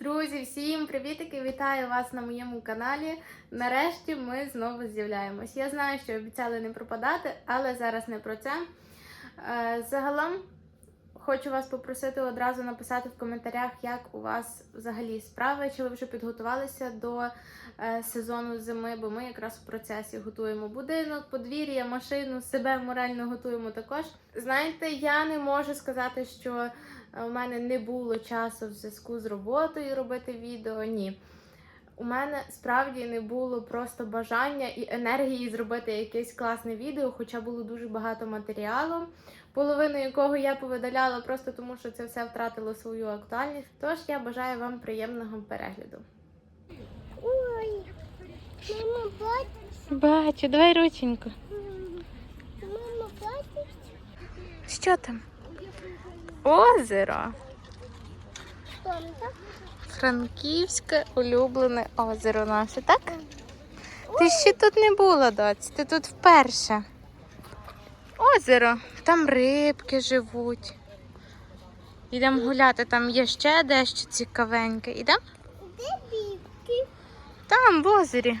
Друзі, всім привітики! Вітаю вас на моєму каналі. Нарешті ми знову з'являємось. Я знаю, що обіцяли не пропадати, але зараз не про це. Е, Загалом хочу вас попросити одразу написати в коментарях, як у вас взагалі справи, чи ви вже підготувалися до е, сезону зими, бо ми якраз в процесі готуємо будинок, подвір'я, машину, себе морально готуємо також. Знаєте, я не можу сказати, що у мене не було часу в зв'язку з роботою робити відео. Ні. У мене справді не було просто бажання і енергії зробити якесь класне відео, хоча було дуже багато матеріалу, половину якого я повидаляла просто тому, що це все втратило свою актуальність. Тож я бажаю вам приємного перегляду. Ой, мама плачет, Бачу, давай рученьку. мама плачет. Що там? Озеро. Франківське улюблене озеро наше, так? Ти ще тут не була, доць, ти тут вперше. Озеро, там рибки живуть. Ідемо гуляти, там є ще дещо цікавеньке. Ідемо? Где бибки? Там, в озері.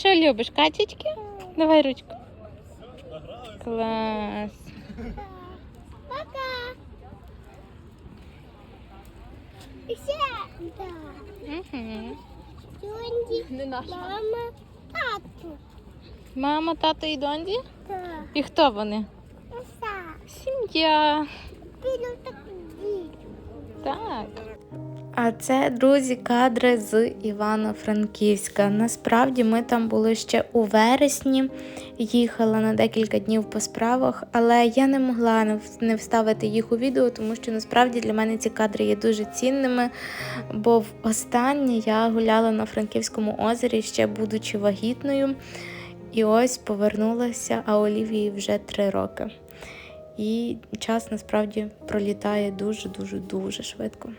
Що любиш, качечки? Давай ручку. Клас. Пока. Все. Да. Угу. Донди. Мама. Тату. Мама, тато і Донді? Да. І хто вони? Оса. Сім'я. Пилю так Так. А це, друзі, кадри з Івано-Франківська. Насправді ми там були ще у вересні, їхала на декілька днів по справах, але я не могла не вставити їх у відео, тому що насправді для мене ці кадри є дуже цінними. Бо в останнє я гуляла на Франківському озері, ще будучи вагітною. І ось повернулася, а Олівії вже три роки. І час насправді пролітає дуже, дуже, дуже швидко.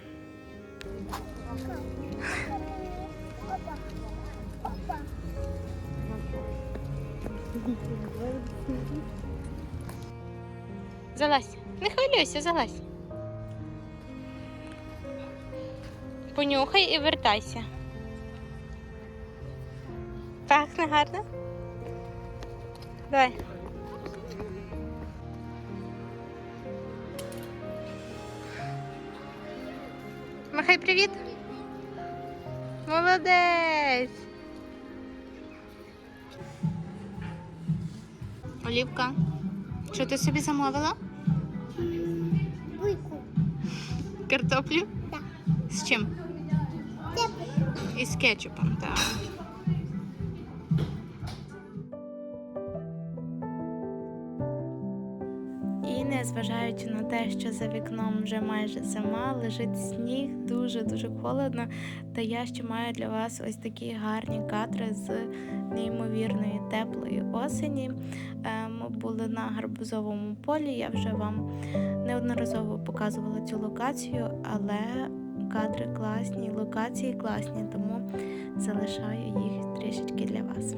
Залазь, не хвилюйся, залазь. Понюхай і вертайся. Пахне гарно? Давай. Махай привіт. Молодець. Олівка, що ти собі замовила? Буйку. Картоплю? Да. З чим? Тепло. Із кетчупом, так. І незважаючи на те, що за вікном вже майже зима, лежить сніг, дуже-дуже холодно. Та я ще маю для вас ось такі гарні кадри з неймовірної теплої осені. Були на гарбузовому полі. Я вже вам неодноразово показувала цю локацію, але кадри класні, локації класні, тому залишаю їх трішечки для вас.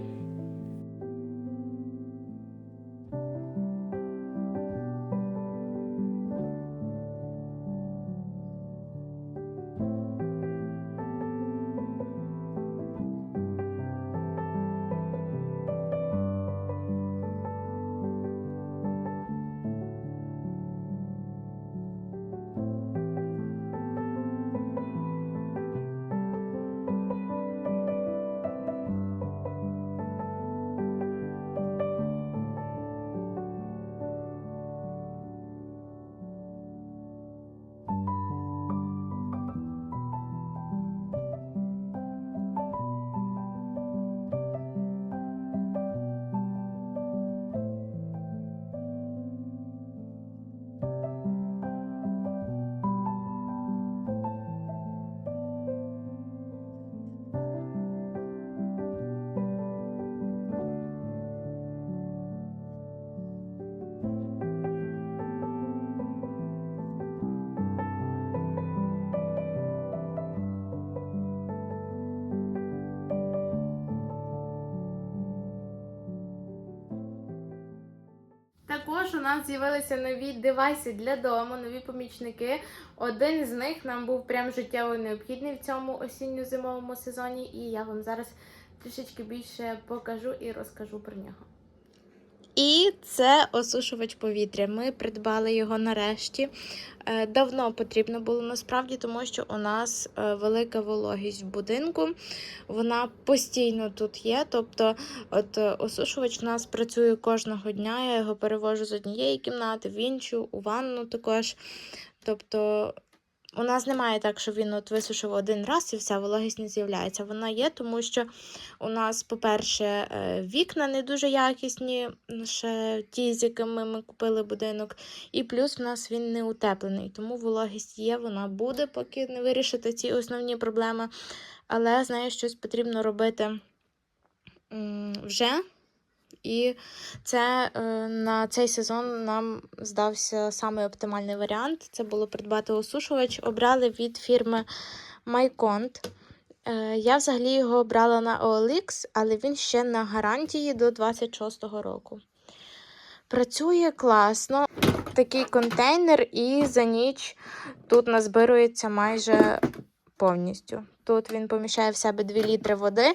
Також у нас з'явилися нові девайси для дому, нові помічники. Один з них нам був прям життєво необхідний в цьому осінньо-зимовому сезоні, і я вам зараз трішечки більше покажу і розкажу про нього. І це осушувач повітря. Ми придбали його нарешті. Е, Давно потрібно було насправді, тому що у нас е, велика вологість в будинку. Вона постійно тут є. Тобто, от е, осушувач у нас працює кожного дня. Я його перевожу з однієї кімнати в іншу, у ванну також. Тобто, у нас немає так, що він от висушив один раз і вся вологість не з'являється. Вона є, тому що у нас, по-перше, е, вікна не дуже якісні, ще ті, з якими ми купили будинок, і плюс в нас він не утеплений, тому вологість є, вона буде, поки не вирішити ці основні проблеми. Але, знаю, щось потрібно робити вже. І це е, на цей сезон нам здався самий оптимальний варіант. Це було придбати осушувач. Обрали від фірми Mycont. Е, я взагалі його обрала на OLX, але він ще на гарантії до 26-го року. Працює класно. Такий контейнер, і за ніч тут назбирується майже повністю. Тут він поміщає в себе 2 літри води,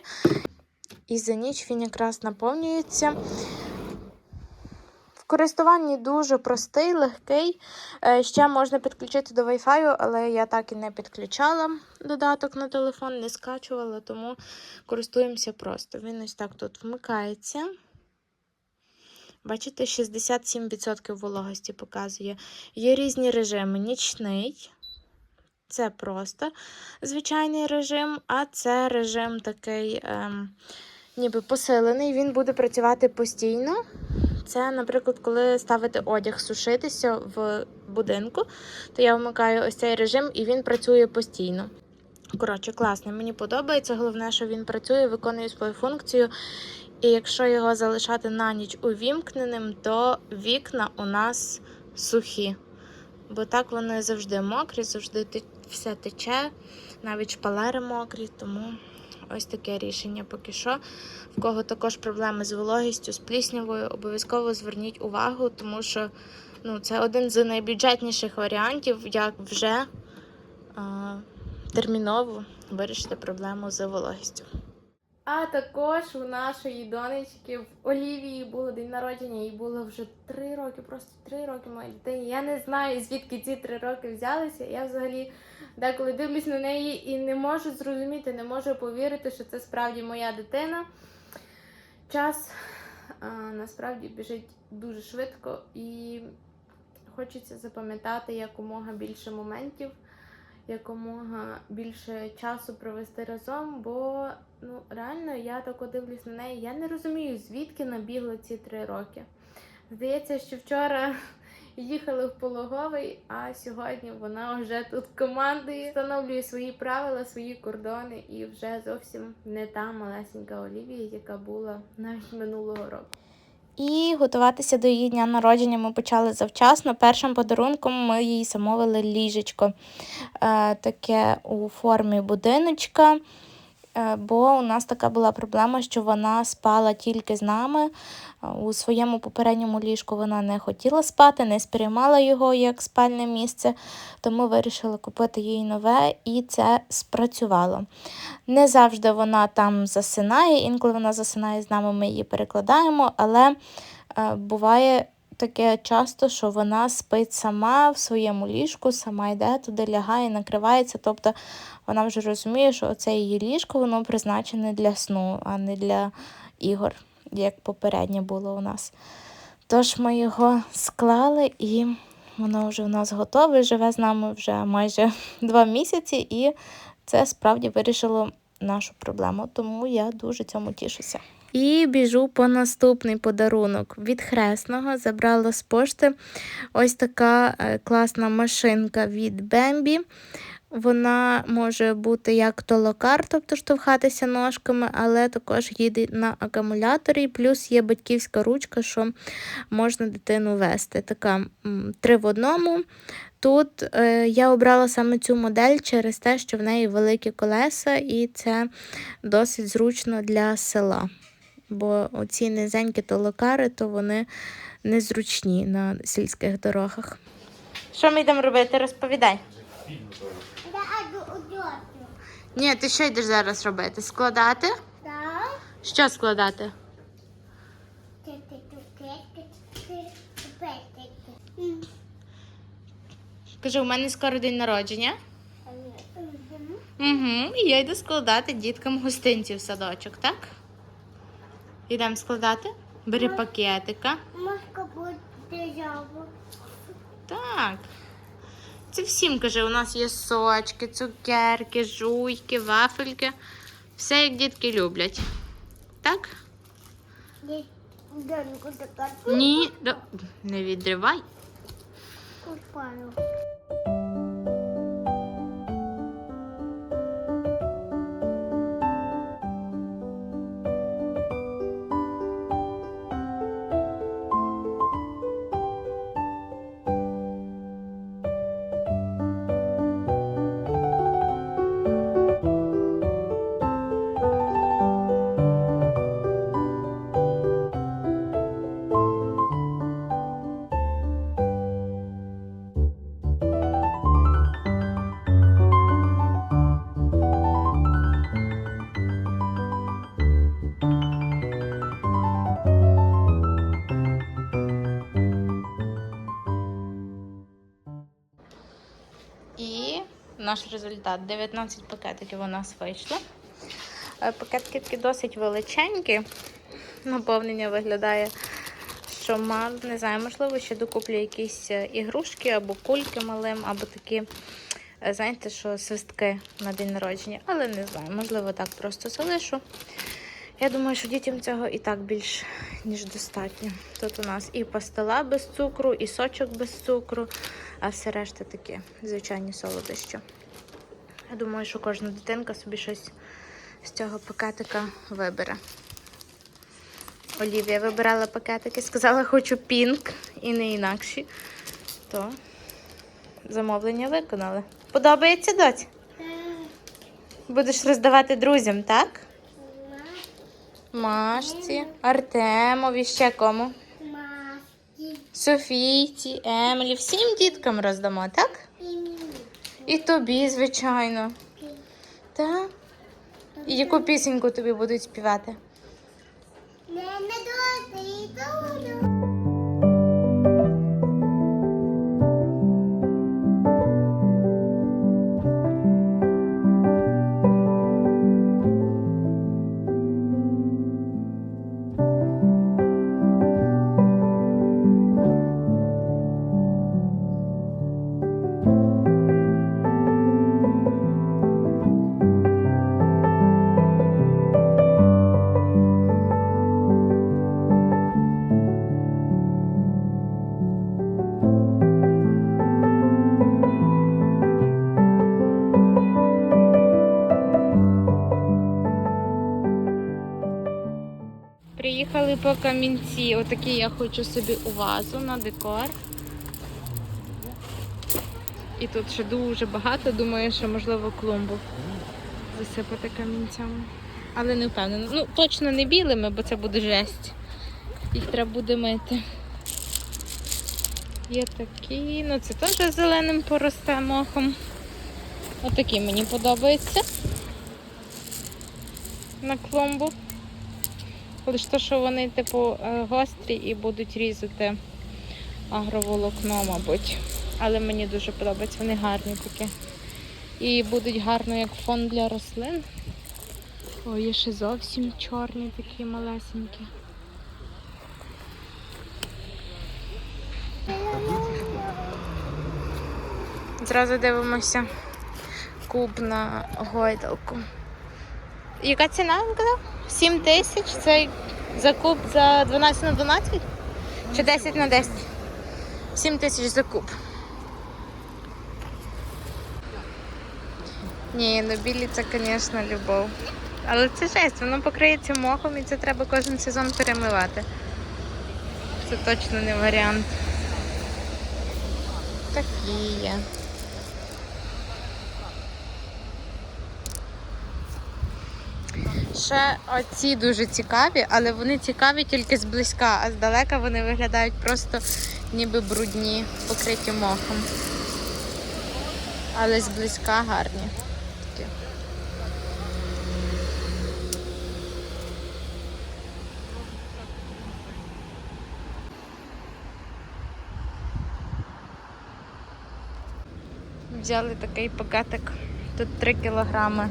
і за ніч він якраз наповнюється. В користуванні дуже простий, легкий. Е, Ще можна підключити до Wi-Fi, але я так і не підключала додаток на телефон, не скачувала, тому користуємося просто. Він ось так тут вмикається. Бачите, 67% вологості показує. Є різні режими. Нічний. Це просто звичайний режим, а це режим такий, ем, ніби посилений. Він буде працювати постійно. Це, наприклад, коли ставити одяг сушитися в будинку, то я вмикаю ось цей режим і він працює постійно. Коротше, класний, мені подобається. Головне, що він працює, виконує свою функцію. І якщо його залишати на ніч увімкненим, то вікна у нас сухі. Бо так вони завжди мокрі, завжди все тече, навіть шпалери мокрі, тому ось таке рішення поки що. В кого також проблеми з вологістю, з пліснявою, обов'язково зверніть увагу, тому що ну, це один з найбюджетніших варіантів, як вже а, терміново вирішити проблему з вологістю. А також у нашої донечки в Олівії було день народження, їй було вже три роки, просто три роки моїй дитині. Я не знаю, звідки ці три роки взялися. Я взагалі деколи дивлюсь на неї і не можу зрозуміти, не можу повірити, що це справді моя дитина. Час а, насправді біжить дуже швидко і хочеться запам'ятати якомога більше моментів, якомога більше часу провести разом, бо ну реально я так дивлюсь на неї. Я не розумію, звідки набігли ці три роки. Здається, що вчора їхали в пологовий, а сьогодні вона вже тут командує, встановлює свої правила, свої кордони і вже зовсім не та малесенька Олівія, яка була навіть минулого року. І готуватися до її дня народження ми почали завчасно. Першим подарунком ми їй замовили ліжечко е, таке у формі будиночка. Е, Бо у нас така була проблема, що вона спала тільки з нами. Е, У своєму попередньому ліжку вона не хотіла спати, не сприймала його як спальне місце, тому вирішила купити їй нове, і це спрацювало. Не завжди вона там засинає, інколи вона засинає з нами, ми її перекладаємо, але е, буває таке часто, що вона спить сама в своєму ліжку, сама йде туди, лягає, накривається. Тобто вона вже розуміє, що це її ліжко, воно призначене для сну, а не для ігор, як попереднє було у нас. Тож ми його склали і воно вже у нас готове, живе з нами вже майже два місяці, і це справді вирішило нашу проблему, тому я дуже цьому тішуся. І біжу по наступний подарунок від хресного. Забрала з пошти ось така е, класна машинка від Bambi. Вона може бути як толокар, тобто штовхатися ножками, але також їде на акумуляторі. Плюс є батьківська ручка, що можна дитину вести. Така три в одному. Тут е, я обрала саме цю модель через те, що в неї великі колеса, і це досить зручно для села. Бо оці низенькі толокари, то вони незручні на сільських дорогах. Що ми йдемо робити? Розповідай. Ні, ти що йдеш зараз робити? Складати? Так. Що складати? Кажи, у мене скоро день народження. Угу, і я йду складати діткам гостинці в садочок, так? Йдемо складати? Бери пакетика. Можка буде жабу. Так. Це всім каже, у нас є сочки, цукерки, жуйки, вафельки. Все як дітки люблять. Так? Ні, не відривай. купаю. Наш результат 19 пакетиків у нас вийшло. Е, Пакетики такі досить величенькі. Наповнення виглядає, що мало, не знаю, можливо, ще докуплю якісь е, ігрушки або кульки малим, або такі, е, знаєте, що свистки на день народження. Але не знаю, можливо, так просто залишу. Я думаю, що дітям цього і так більш ніж достатньо. Тут у нас і пастила без цукру, і сочок без цукру, а все решта такі звичайні солодощі. Я думаю, що кожна дитинка собі щось з цього пакетика вибере. Олівія вибирала пакетики, сказала, хочу пінк і не інакші. То замовлення виконали. Подобається доць? Будеш роздавати друзям, так? Машці, Артемові, ще кому? Софійці, Емілі, всім діткам роздамо, так? І тобі, звичайно. Так? І яку пісеньку тобі будуть співати? Не надо по камінці. Отакі я хочу собі у вазу на декор. І тут ще дуже багато. Думаю, що можливо клумбу засипати камінцями. Але не впевнена. Ну, точно не білими, бо це буде жесть. Їх треба буде мити. Є такі, ну це теж зеленим поросте мохом. Отакі мені подобаються. На клумбу. Лише то, що вони, типу, е, гострі і будуть різати агроволокно, мабуть. Але мені дуже подобається, вони гарні такі. І будуть гарно як фон для рослин. О, є ще зовсім чорні такі малесенькі. Зразу дивимося куб на гойдалку. Яка ціна він казав? 7 тисяч? Це за куб за 12 на 12? Чи 10 на 10? 7 тисяч за куб. Ні, ну білі це, звісно, любов. Але це жесть, воно покриється мохом і це треба кожен сезон перемивати. Це точно не варіант. Такі є. Ще оці дуже цікаві, але вони цікаві тільки зблизька, а здалека вони виглядають просто ніби брудні, покриті мохом. Але зблизька гарні. Взяли такий пакетик. Тут 3 кілограми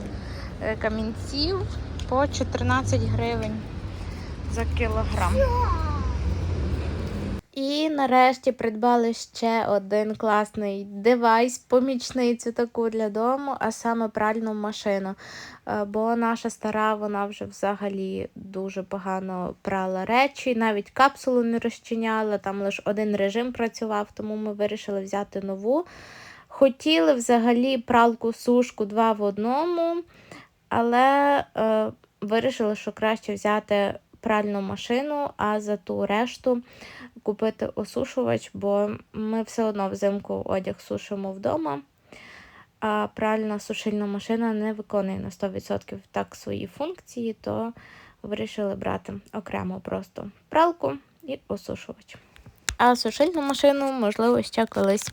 е, камінців по 14 гривень за кілограм. І нарешті придбали ще один класний девайс, помічницю таку для дому, а саме пральну машину. Е, Бо наша стара, вона вже взагалі дуже погано прала речі, навіть капсулу не розчиняла, там лише один режим працював, тому ми вирішили взяти нову. Хотіли взагалі пралку сушку два в одному, але е, вирішили, що краще взяти пральну машину, а за ту решту купити осушувач, бо ми все одно взимку одяг сушимо вдома. А пральна сушильна машина не виконує на 100% так свої функції, то вирішили брати окремо просто пралку і осушувач. А сушильну машину, можливо, ще колись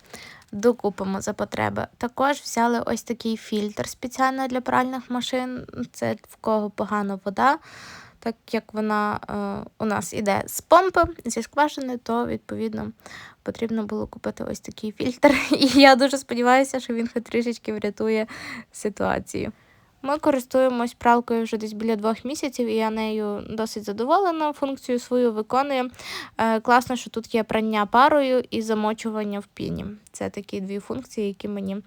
докупимо за потреби. Також взяли ось такий фільтр спеціально для пральних машин. Це в кого погана вода. Так як вона е, у нас іде з помпи, зі скважини, то відповідно потрібно було купити ось такий фільтр. І я дуже сподіваюся, що він хоч трішечки врятує ситуацію. Ми користуємось пралкою вже десь біля двох місяців, і я нею досить задоволена. Функцію свою виконує. Е, класно, що тут є прання парою і замочування в піні. Це такі дві функції, які мені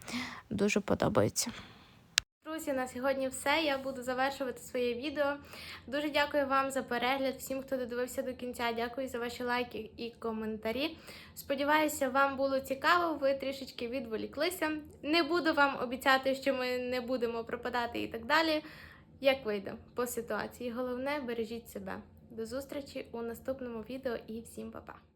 дуже подобаються. Друзі, на сьогодні все. Я буду завершувати своє відео. Дуже дякую вам за перегляд, всім, хто додивився до кінця. Дякую за ваші лайки і коментарі. Сподіваюся, вам було цікаво. Ви трішечки відволіклися. Не буду вам обіцяти, що ми не будемо пропадати і так далі. Як вийде по ситуації. Головне, бережіть себе. До зустрічі у наступному відео і всім па-па!